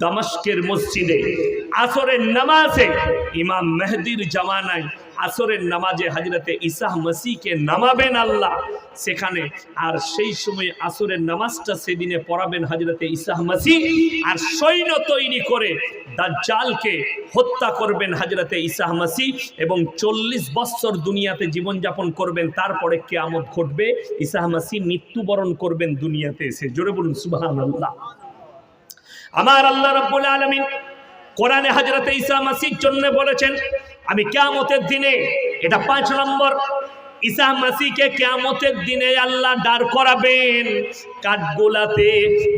দামাস্কের মসজিদে, আসরের নামাজে ইমাম মেহদির জামানায় আসরের নামাজে হাজরতে ইসাহ মসিকে নামাবেন আল্লাহ। সেখানে আর সেই সময় আসরের নামাজটা সেদিনে পড়াবেন হাজরতে ইসাহ মাসি আর সৈন্য তৈরি করে দাজ্জালকে হত্যা করবেন হাজরতে ইসাহ মাসি এবং চল্লিশ বৎসর দুনিয়াতে জীবনযাপন করবেন। তারপরে কেয়ামত ঘটবে ইসাহ মাসি মৃত্যুবরণ করবেন দুনিয়াতে এসে। জোরে বলুন সুবাহান আল্লাহ আমার আল্লাহ রব্বুল আলমিন কোরআনে হাজরতে ঈসা মাসির জন্য বলেছেন, আমি কেয়ামতের দিনে এটা পাঁচ নম্বর, ঈসা মাসিকে কেয়ামতের দিনে আল্লাহ দাঁড় করাবেন। কাঠগোলাতে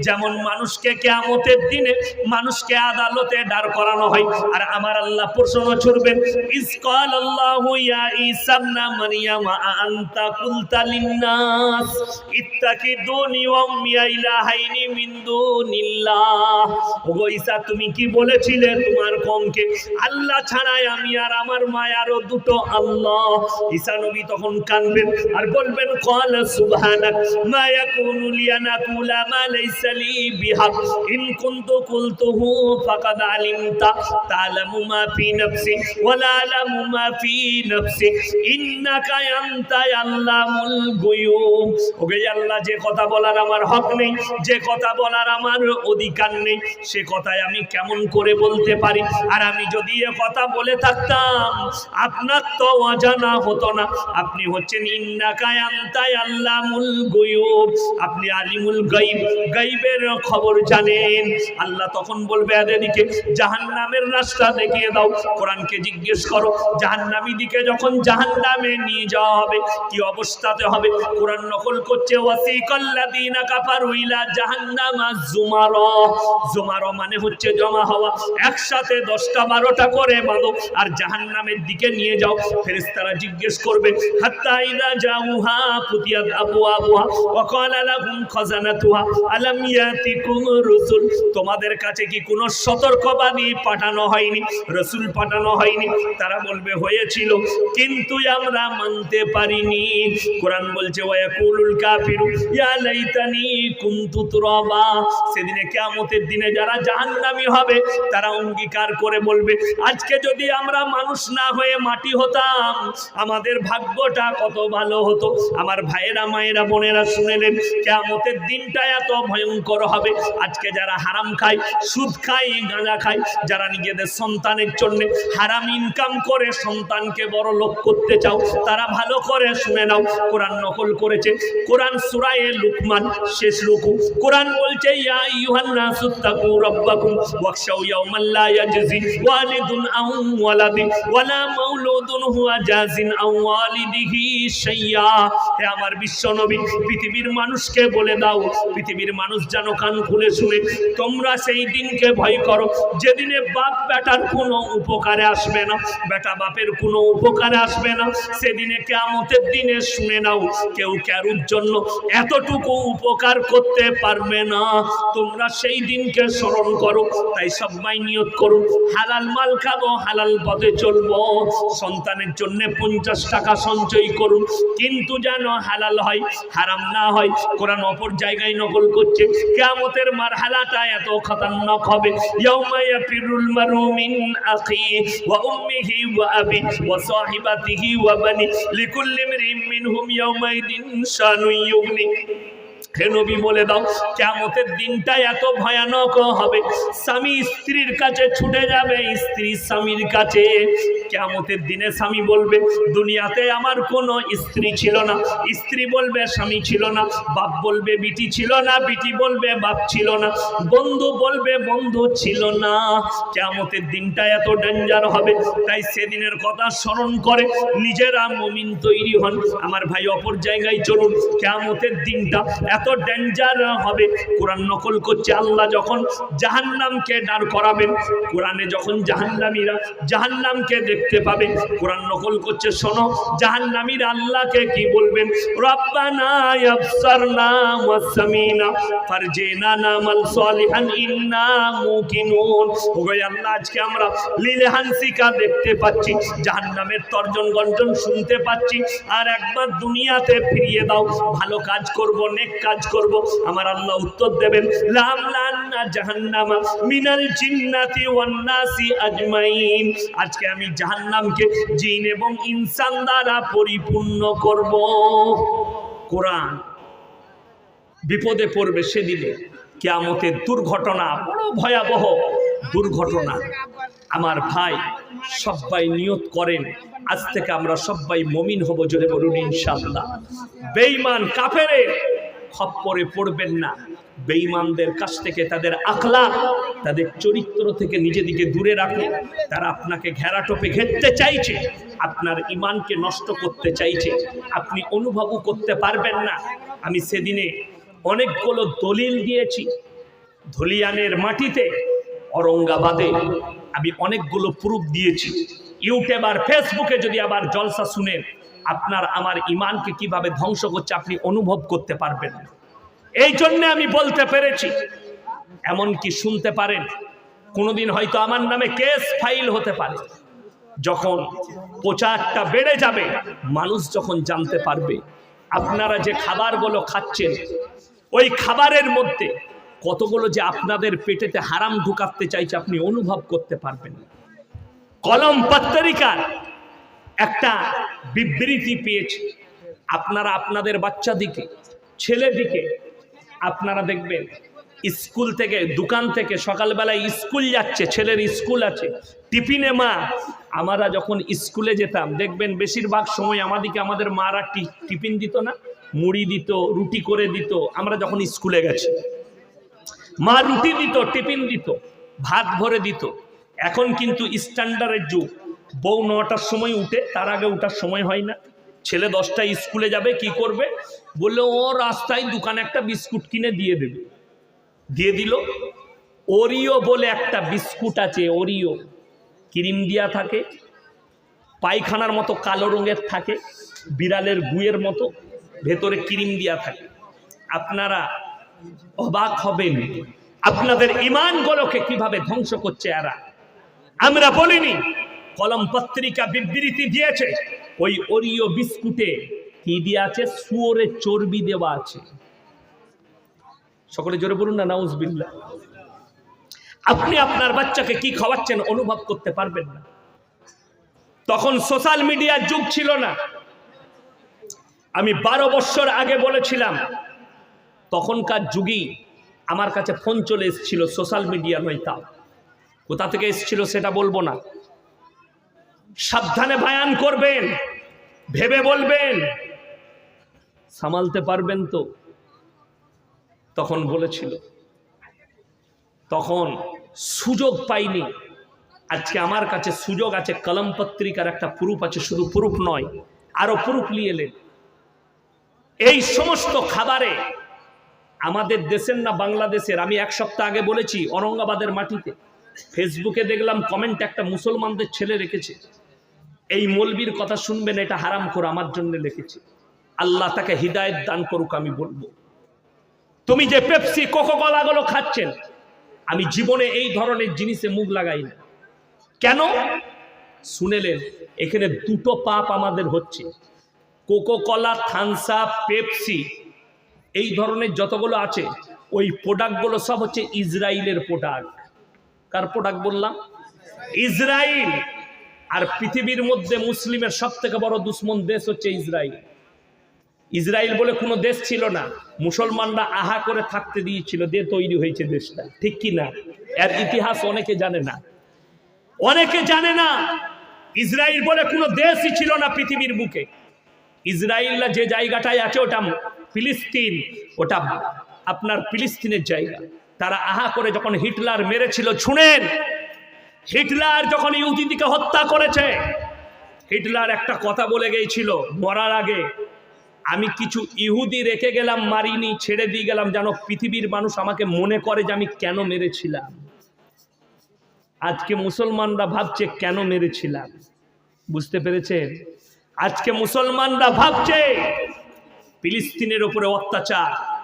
যেমন মানুষকে কিয়ামতের দিনে মানুষকে আদালতে দাঁড় করানো হয়। আর আমার আল্লাহ প্রশ্ন ছুড়বেন ইসকাল আল্লাহু ইয়া ঈসা ইবনা মারইয়াম আনতা কুলতা লিন্নাস? ইত্তাকিদুনি ওয়া ইলাহাইনি মিন দুনিল্লাহ। ওগো ঈসা, তুমি কি বলেছিলে তোমার কমকে? আল্লাহ ছাড়াই আমি আর আমার মায়ারও দুটো আল্লাহ। ঈসা নবী তখন কানবেন আর বলবেন, কল সুবহানাক, মা ইয়াকুনু লি যে কথা বলার আমার হক নেই, যে কথা বলার আমার অধিকার নেই, সে কথায় আমি কেমন করে বলতে পারি? আর আমি যদি এ কথা বলে থাকতাম, আপনার তো অজানা হতো না। আপনি হচ্ছেন ইন্নাকায় আন্তায় আল্লামুল গয়ুব। আপনি আলিমুল গাইব, গাইবের খবর জানেন। আল্লাহ তখন বলবে এদেরকে জাহান্নামের রাস্তা দেখিয়ে দাও। কোরআনকে জিজ্ঞেস করো, জাহান্নামী দিকে যখন জাহান্নামে নিয়ে যাওয়া হবে, কি অবস্থাতে হবে? কোরআন নকল করছে, ওয়াসিকাল্লাযীনা কাফারু ইলা জাহান্নামা জুমারা জুমারা মানে হচ্ছে জমা হওয়া। একসাথে দশটা বারোটা করে বাঁধো আর জাহান্নামের দিকে নিয়ে যাও। ফেরেশতারা জিজ্ঞেস করবে, হাত্তা ইদা জাউহা, ফুতিয়াত আবওয়াবুহা, ওয়া ক্বালা লাহুম খাজানাতুহা আলাম ইয়াতিকুম রুসুল তোমাদের কাছে কি কোনো সতর্কবাণী পাঠানো হয়নি? রসুল পাঠানো হয়নি। তারা বলবে, হয়েছিল। কিন্তু আমরা মানতে পারিনি। কোরআন বলছে ওয়াকুলুল কাফিরু, ইয়া লাইতানি কুনতু তুরাবা। সেদিনে কিয়ামতের দিনে যারা জাহান্নামী হবে, তারা অঙ্গীকার করে বলবে, আজকে যদি আমরা মানুষ না হয়ে মাটি হতাম, আমাদের ভাগ্যটা কত ভালো হতো। আমার ভাইয়েরা, মায়েরা, বোনেরা শুনেলেন কিয়ামতের দিনটা এত ভয়ঙ্কর হবে। আজকে যারা হারাম খায়, সুদ খায়, গাঁজা খায়, যারা নিজেদের সন্তানের জন্য হারাম ইনকাম করে, সন্তানকে বড় লোক করতে চাও, তারা ভালো করে শুনে নাও। কোরআন নকল করেছে। কোরআন সুরায়ে লুকমান, শেষ লুকু কোরআন বলছে, ইয়া আইয়ুহান নাসু তাকু রাব্বাকুম ওয়াখশাউ ইয়াওমান লা ওয়ালিদুন আও ওয়ালাদি ওয়ালা হুয়া আও ওয়ালিদিহি শাইয়া। হে আমার বিশ্বনবী, পৃথিবীর মানুষকে বলে দাও, পৃথিবীর মানুষ যেন কান খুলে শুনে, তোমরা সেই দিনকে ভয় করো। যেদিনে বাপ বেটার কোনো উপকারে আসবে না, বেটা বাপের কোনো উপকারে আসবে না, সেদিনে কেয়ামতের দিনে শুনে নাও, কেউ কারুর জন্য এতটুকু উপকার করতে পারবে না। তোমরা সেই দিনকে স্মরণ করো, তাই সবাই নিয়ত করুন হালাল মাল খাব, হালাল পথে চলবো। সন্তানের জন্য পঞ্চাশ টাকা সঞ্চয় করুন কিন্তু যেন হালাল হয়, হারাম না হয়, কোরআন অপর জায়গায় নকল করছে, কেয়ামতের মারহালাটা এত খতরনাক হবে। ইয়াউমা ইয়াফিরুল মারু মিন আখি সাহিবাতিহি ওয়া বানি মিনহুম ইয়াউমাইদিন শানু হে নবী বলে দাও কেমতের দিনটা এত ভয়ানক হবে। স্বামী স্ত্রীর কাছে ছুটে যাবে, স্ত্রী স্বামীর কাছে। কেমতের দিনে স্বামী বলবে, দুনিয়াতে আমার কোনো স্ত্রী ছিল না। স্ত্রী বলবে, স্বামী ছিল না। বাপ বলবে, বিটি ছিল না। বিটি বলবে, বাপ ছিল না। বন্ধু বলবে, বন্ধু ছিল না। কেমতের দিনটা এত ডেঞ্জার হবে, তাই সেদিনের কথা স্মরণ করে নিজেরা মমিন তৈরি হন। আমার ভাই, অপর জায়গায় চলুন। কেমতের দিনটা এত ডেঞ্জার হবে। কোরআন নকল করছে আল্লাহ যখন জাহান্নামকে দাঁড় করাবেন, কোরআনে যখন জাহান্নামীরা জাহান্নামকে দেখতে পাবে, কোরআন নকল করছে, শোনো, জাহান্নামীরা আল্লাহকে কি বলবেন? আল্লাহ, আজকে আমরা দেখতে পাচ্ছি, জাহান্নামের তর্জন শুনতে পাচ্ছি। আর একবার দুনিয়াতে ফিরিয়ে দাও, ভালো কাজ করব, নেক কাজ কাজ করব। আমার আল্লাহ উত্তর দেবেন, লাম লান্না জাহান্নামা মিনাল জিন্নাতি ওয়ান নাসি আজমাইন। আজকে আমি জাহান্নামকে জিন এবং ইনসান দ্বারা পরিপূর্ণ করব। কোরআন বিপদে পড়বে সেদিনে, কেয়ামতের দুর্ঘটনা বড় ভয়াবহ দুর্ঘটনা। আমার ভাই সবাই নিয়ত করেন, আজ থেকে আমরা সবাই মমিন হব জোরে বলুন ইনশাল্লাহ বেঈমান কাফেরের খপ্পরে পড়বেন না। বেঈমানদের কাছ থেকে তাদের আখলা তাদের চরিত্র থেকে নিজেদিকে দূরে রাখুন। তারা আপনাকে ঘেরাটোপে ঘেরতে চাইছে, আপনার ইমানকে নষ্ট করতে চাইছে। আপনি অনুভবও করতে পারবেন না। আমি সেদিনে অনেকগুলো দলিল দিয়েছি। ধলিয়ানের মাটিতে অরঙ্গাবাদে আমি অনেকগুলো প্রুফ দিয়েছি। ইউটিউব আর ফেসবুকে যদি আবার জলসা শুনেন আপনার আমার ইমানকে কীভাবে ধ্বংস করছে আপনি অনুভব করতে পারবেন এই জন্য আমি বলতে পেরেছি এমন কি শুনতে পারেন, কোনোদিন হয়তো আমার নামে কেস ফাইল হতে পারে যখন প্রচারটা বেড়ে যাবে, মানুষ যখন জানতে পারবে, আপনারা যে খাবারগুলো খাচ্ছেন, ওই খাবারের মধ্যে কতগুলো যে আপনাদের পেটেতে হারাম ঢুকাতে চাইছে আপনি অনুভব করতে পারবেন না। কলম পত্রিকার একটা বিবৃতি পেয়েছে। আপনারা আপনাদের বাচ্চাদিকে, ছেলেদিকে আপনারা দেখবেন, স্কুল থেকে, দোকান থেকে সকালবেলায় স্কুল যাচ্ছে, ছেলের স্কুল আছে, টিফিনে মা, আমরা যখন স্কুলে যেতাম, দেখবেন বেশিরভাগ সময় আমাদিকে, আমাদের মারা টিফিন দিত না, মুড়ি দিত, রুটি করে দিত, আমরা যখন স্কুলে গেছি। মা রুটি দিত, টিফিন দিত, ভাত ভরে দিত। এখন কিন্তু স্ট্যান্ডার্ডের যুগ। বউ নটার সময় উঠে, তার আগে উঠার সময় হয় না। ছেলে দশটায় স্কুলে যাবে, কি করবে? বললে, ও রাস্তায় দোকানে একটা বিস্কুট কিনে দিয়ে দেবে। দিয়ে দিল। ওরিও বলে একটা বিস্কুট আছে ওরিও ক্রিম দিয়া থাকে, পায়খানার মতো কালো রঙের থাকে, বিড়ালের গুয়ের মতো, ভেতরে ক্রিম দিয়া থাকে। আপনারা অবাক হবেন। আপনাদের ইমানগুলোকে কীভাবে ধ্বংস করছে এরা? আমরা বলিনি, কলম পত্রিকা বিবৃতি দিয়েছে, ওই ওরিও বিস্কুটে কি দিয়ে আছে শুয়োরের চর্বি দেওয়া আছে। সকলে জোরে বলুন না নাউজবিল্লা আপনি আপনার বাচ্চাকে কি খাওয়াচ্ছেন অনুভব করতে পারবেন না। তখন সোশ্যাল মিডিয়ার যুগ ছিল না। আমি বারো বছর আগে বলেছিলাম, তখনকার যুগেই আমার কাছে ফোন চলে এসেছিল সোশ্যাল মিডিয়া নয় তা কোথা থেকে এসেছিল সেটা বলব না। সাবধানে বায়ান করবেন, ভেবে বলবেন, সামালতে পারবেন তো। তখন বলেছিল, তখন সুযোগ পাইনি। আজকে আমার কাছে সুযোগ আছে, কলম পত্রিকার একটা প্রুফ আছে, শুধু প্রুফ নয়, আরও প্রুফ নিয়ে এলেন। এই সমস্ত খাবারে আমাদের দেশের না বাংলাদেশের, আমি এক সপ্তাহ আগে বলেছি অরঙ্গাবাদের মাটিতে ফেসবুকে দেখলাম কমেন্ট একটা মুসলমানদের ছেলে রেখেছে। এই মলবির কথা শুনবেন, এটা হারাম করে আমার জন্য লিখেছে। আল্লাহ তাকে হৃদায়ত দান করুক, আমি বলব। তুমি যে পেপসি কোকো কলাগুলো খাচ্ছেন, আমি জীবনে এই ধরনের জিনিসে মুখ লাগাই না। কেন? শুনেলেন, এখানে দুটো পাপ আমাদের হচ্ছে। কোকো কলা থানসা পেপসি এই ধরনের যতগুলো আছে, ওই প্রোডাক্টগুলো সব হচ্ছে ইসরায়েলের প্রোডাক্ট কার প্রোডাক্ট বললাম ইসরায়েল আর পৃথিবীর মধ্যে মুসলিমের সব থেকে বড় দুশ্মন দেশ হচ্ছে ইসরায়েল ইসরায়েল বলে কোনো দেশ ছিল না, মুসলমানরা আহা করে থাকতে দিয়েছিল দিয়ে তৈরি হয়েছে দেশটা, ঠিক কি না? এর ইতিহাস অনেকে জানে না। অনেকে জানে না ইসরায়েল বলে কোনো দেশই ছিল না পৃথিবীর বুকে। ইসরায়েলরা যে জায়গাটায় আছে ওটা ফিলিস্তিন, ওটা আপনার ফিলিস্তিনের জায়গা। তারা আহা করে যখন হিটলার মেরেছিল, শুনেন, হিটলার যখন ইহুদিদিকে হত্যা করেছে, হিটলার একটা কথা বলে গিয়েছিল, মরার আগে, আমি কিছু ইহুদি রেখে গেলাম, মারিনি, ছেড়ে দিয়ে গেলাম, যেন পৃথিবীর মানুষ আমাকে মনে করে যে আমি কেন মেরেছিলাম। আজকে মুসলমানরা ভাবছে কেন মেরেছিলাম। বুঝতে পেরেছেন? আজকে মুসলমানরা ভাবছে, ফিলিস্তিনের উপরে অত্যাচার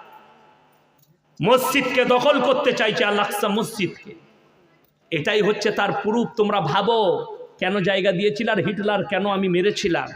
মসজিদকে দখল করতে চাইছে আল আকসা মসজিদকে। এটাই হচ্ছে তার প্রুফ তোমরা ভাবো কেন জায়গা দিয়েছিল আর হিটলার কেন আমি মেরেছিলাম?